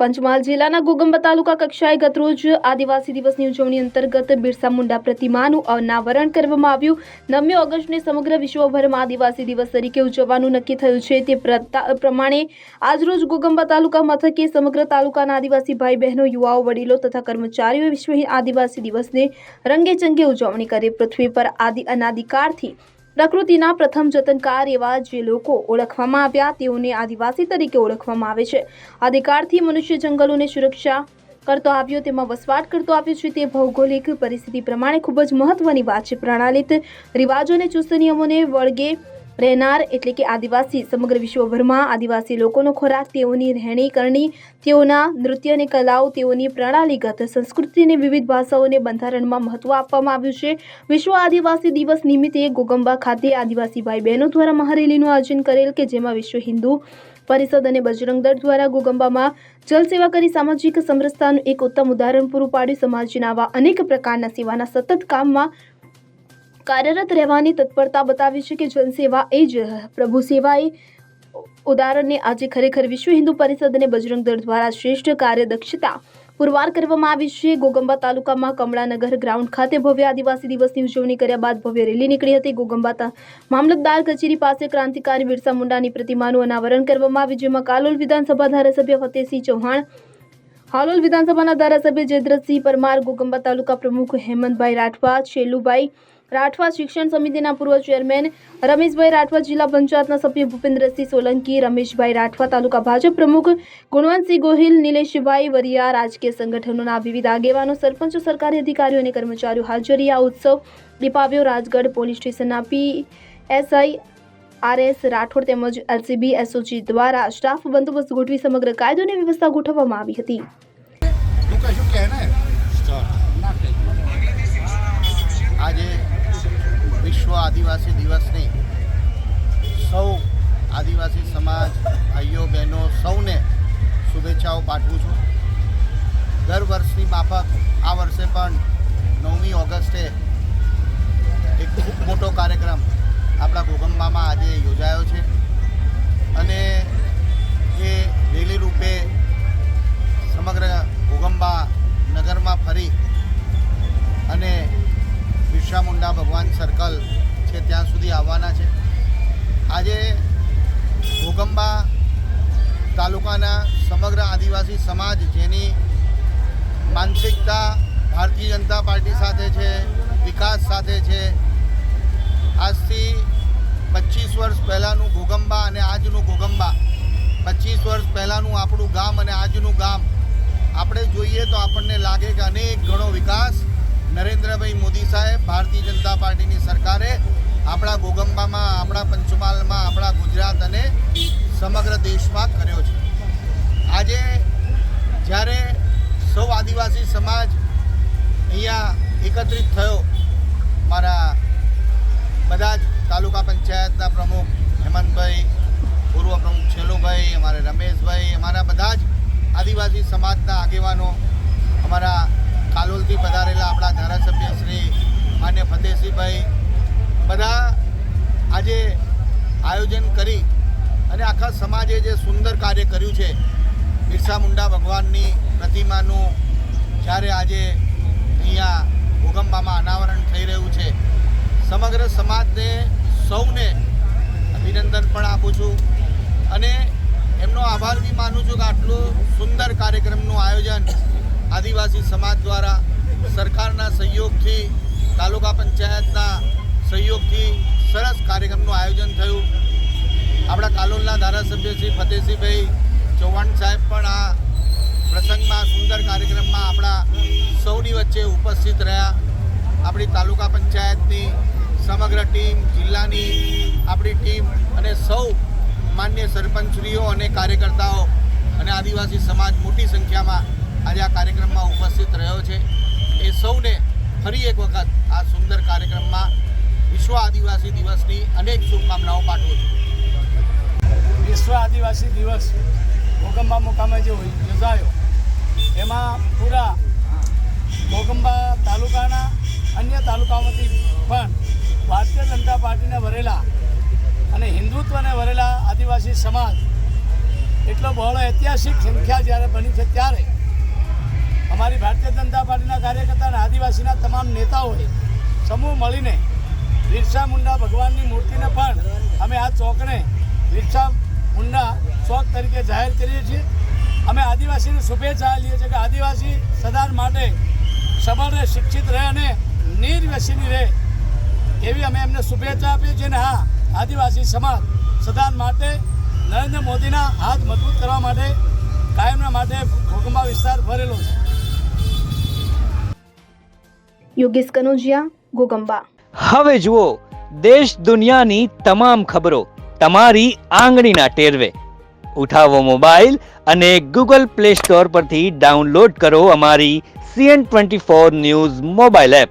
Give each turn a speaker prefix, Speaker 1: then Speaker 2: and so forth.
Speaker 1: પંચમહાલ જિલ્લાના ગોગંબા તાલુકા કક્ષાએ ગતરોજ આદિવાસી દિવસની ઉજવણી અંતર્ગત બિરસા મુંડા પ્રતિમાનું અનાવરણ કરવામાં આવ્યું. નવમી ઓગસ્ટને સમગ્ર વિશ્વભરમાં આદિવાસી દિવસ તરીકે ઉજવવાનું નક્કી થયું છે. તે પ્રમાણે આજરોજ ગોગંબા તાલુકા મથકે સમગ્ર તાલુકાના આદિવાસી ભાઈ બહેનો યુવાઓ, વડીલો તથા કર્મચારીઓએ વિશ્વ આદિવાસી દિવસને રંગે ચંગે ઉજવણી કરી. પૃથ્વી પર આદિ અનાદિકાળથી પ્રકૃતિના પ્રથમ જતનકાર એવા જે લોકો ઓળખવામાં આવ્યા, તેઓને આદિવાસી તરીકે ઓળખવામાં આવે છે. અધિકારથી મનુષ્ય જંગલોને સુરક્ષા કરતો આવ્યો, તેમાં વસવાટ કરતો આવ્યો છે. તે ભૌગોલિક પરિસ્થિતિ પ્રમાણે ખૂબ જ મહત્વની વાત છે. પ્રણાલિત રિવાજો અને ચુસ્ત નિયમોને વળગે રહેનાર એટલે કે આદિવાસી સમગ્ર વિશ્વભરમાં આદિવાસી લોકોનો ખોરાક, તેઓની રહેણી કરણી તેઓના નૃત્ય અને કલાઓ, તેઓની પ્રણાલીગત સંસ્કૃતિને વિવિધ ભાષાઓને બંધારણમાં મહત્વ આપવામાં આવ્યું છે. વિશ્વ આદિવાસી દિવસ નિમિત્તે ગોગંબા ખાતે આદિવાસી ભાઈ બહેનો દ્વારા મહારેલીનું આયોજન કરેલ કે જેમાં વિશ્વ હિન્દુ પરિષદ અને બજરંગ દળ દ્વારા ગોગંબામાં જલસેવા કરી સામાજિક સમરસતાનું એક ઉત્તમ ઉદાહરણ પૂરું પાડ્યું. સમાજના આવા અનેક પ્રકારના સેવાના સતત કામમાં કાર્યરત રહેવાની તત્પરતા બતાવી છે કે જનસેવા એ જ પ્રભુ સેવા એ ઉદાહરણને આજે ખરેખર વિશ્વ હિન્દુ પરિષદ અને બજરંગ દળ દ્વારા શ્રેષ્ઠ કાર્યદક્ષતા પુરવાર કરવામાં આવી છે. ગોગંબા તાલુકામાં કમળાનગર ગ્રાઉન્ડ ખાતે ભવ્ય આદિવાસી દિવસની ઉજવણી કર્યા બાદ ભવ્ય રેલી નીકળી હતી. ગોગંબા મામલતદાર કચેરી પાસે ક્રાંતિકારી બિરસા મુંડાની પ્રતિમાનું અનાવરણ કરવામાં આવ્યું, જેમાં કાલોલ વિધાનસભા ધારાસભ્ય ફતેહસિંહ ચૌહાણ, હાલોલ વિધાનસભાના ધારાસભ્ય જયદ્રથસિંહ પરમાર, ગોગંબા તાલુકા પ્રમુખ હેમંતભાઈ રાઠવા, છેલુભાઈ રાઠવા શિક્ષણ સમિતિના પૂર્વ ચેરમેન રમેશભાઈ રાઠવા, જિલ્લા પંચાયતના સભ્ય ભૂપેન્દ્રસિંહ સોલંકી, રમેશભાઈ રાઠવા, તાલુકા ભાજપ પ્રમુખ ગુણવંતસિંહ ગોહિલ, નિલેશભાઈ વરિયા, રાજકીય સંગઠનોના વિવિધ આગેવાનો, સરપંચો, સરકારી અધિકારીઓ અને કર્મચારીઓ હાજરી આ ઉત્સવ દીપાવ્યો રાજગઢ પોલીસ સ્ટેશનના પી એસઆઈ આરએસ રાઠોડ તેમજ એલસીબી એસઓજી દ્વારા સ્ટાફ બંદોબસ્ત ગોઠવી સમગ્ર કાયદોની વ્યવસ્થા ગોઠવવામાં આવી હતી.
Speaker 2: આજે વિશ્વ આદિવાસી દિવસની સૌ આદિવાસી સમાજ, ભાઈઓ, બહેનો સૌને શુભેચ્છાઓ પાઠવું છું. દર વર્ષની માફક આ વર્ષે પણ નવમી ઓગસ્ટે એક ખૂબ મોટો કાર્યક્રમ આપણા બિરસા ભગવાન સર્કલ છે, ત્યાં સુધી આવવાના છે. આજે ભોગંબા તાલુકાના સમગ્ર આદિવાસી સમાજ જેની માનસિકતા ભારતીય જનતા પાર્ટી સાથે છે, વિકાસ સાથે છે, આજથી પચીસ વર્ષ પહેલાંનું ઘોગંબા અને આજનું ઘોગંબા પચીસ વર્ષ પહેલાંનું આપણું ગામ અને આજનું ગામ. આપણે જોઈએ તો આપણને લાગે કે અનેક ઘણો વિકાસ નરેન્દ્રભાઈ મોદી સાહેબ, ભારતીય જનતા પાર્ટીની સરકારે આપણા ગોગંબામાં, આપણા પંચમહાલમાં, આપણા ગુજરાત અને સમગ્ર દેશમાં કર્યો છે. આજે જ્યારે સૌ આદિવાસી સમાજ અહીંયા એકત્રિત થયો, મારા બધા જ તાલુકા પંચાયતના પ્રમુખ હેમંતભાઈ, પૂર્વ પ્રમુખ છેલુભાઈ, અમારે રમેશભાઈ, અમારા બધા જ આદિવાસી સમાજના આગેવાનો, અમારા આપણા ધારાસભ્ય શ્રી માન્ય બધા આજે આયોજન કરી અને આખા સમાજે જે સુંદર કાર્ય કર્યું છે, બિરસા મુંડા ભગવાનની પ્રતિમાનું જ્યારે આજે અહીંયા ભૂગંબામાં અનાવરણ થઈ રહ્યું છે, સમગ્ર સમાજને સૌને અભિનંદન પણ આપું છું અને એમનો આભાર બી માનું છું કે આટલું સુંદર કાર્યક્રમનું આયોજન આદિવાસી સમાજ દ્વારા સરકારના સહયોગથી, તાલુકા પંચાયતના સહયોગથી સરસ કાર્યક્રમનું આયોજન થયું. આપણા કાલોલના ધારાસભ્ય શ્રી ફતેહસિંહભાઈ ચૌહાણ સાહેબ પણ આ પ્રસંગમાં સુંદર કાર્યક્રમમાં આપણા સૌની વચ્ચે ઉપસ્થિત રહ્યા. આપણી તાલુકા પંચાયતની સમગ્ર ટીમ, જિલ્લાની આપણી ટીમ અને સૌ માન્ય સરપંચશ્રીઓ અને કાર્યકર્તાઓ અને આદિવાસી સમાજ મોટી સંખ્યામાં આજે આ કાર્યક્રમમાં ઉપસ્થિત રહ્યો છે. એ સૌને ફરી એક વખત આ સુંદર કાર્યક્રમમાં વિશ્વ આદિવાસી દિવસની અનેક શુભકામનાઓ પાઠવું છું.
Speaker 3: વિશ્વ આદિવાસી દિવસ ભોગંબા મુકામે જે યોજાયો. એમાં પૂરા ભોગંબા તાલુકાના અન્ય તાલુકાઓમાંથી પણ ભારતીય જનતા પાર્ટીને વરેલા અને હિન્દુત્વને વરેલા આદિવાસી સમાજ એટલો બહોળો ઐતિહાસિક સંખ્યા જ્યારે બની છે ત્યારે અમારી ભારતીય જનતા પાર્ટીના કાર્યકર્તા અને આદિવાસીના તમામ નેતાઓએ સમૂહ મળીને બિરસા મુંડા ભગવાનની મૂર્તિને પણ અમે આ ચોકને બિરસા મુંડા ચોક તરીકે જાહેર કરીએ છીએ. અમે આદિવાસીને શુભેચ્છા લઈએ છીએ કે આદિવાસી સદાન માટે સબળ રહે, શિક્ષિત રહે અને નિર્વ્યસની રહે એવી અમે એમને શુભેચ્છા આપીએ છીએ અને હા, આદિવાસી સમાજ સદાન માટે નરેન્દ્ર મોદીના હાથ મજબૂત કરવા માટે કાયમના માટે ભૂકંપા વિસ્તાર ભરેલો છે.
Speaker 1: યોગેશ કનોજિયા ગોગંબા.
Speaker 4: હવે જુઓ, દેશ દુનિયાની તમામ ખબરો તમારી આંગળીના ટેરવે. ઉઠાવો મોબાઈલ અને ગૂગલ પ્લે સ્ટોર પરથી ડાઉનલોડ કરો અમારી CN twenty four news mobile app.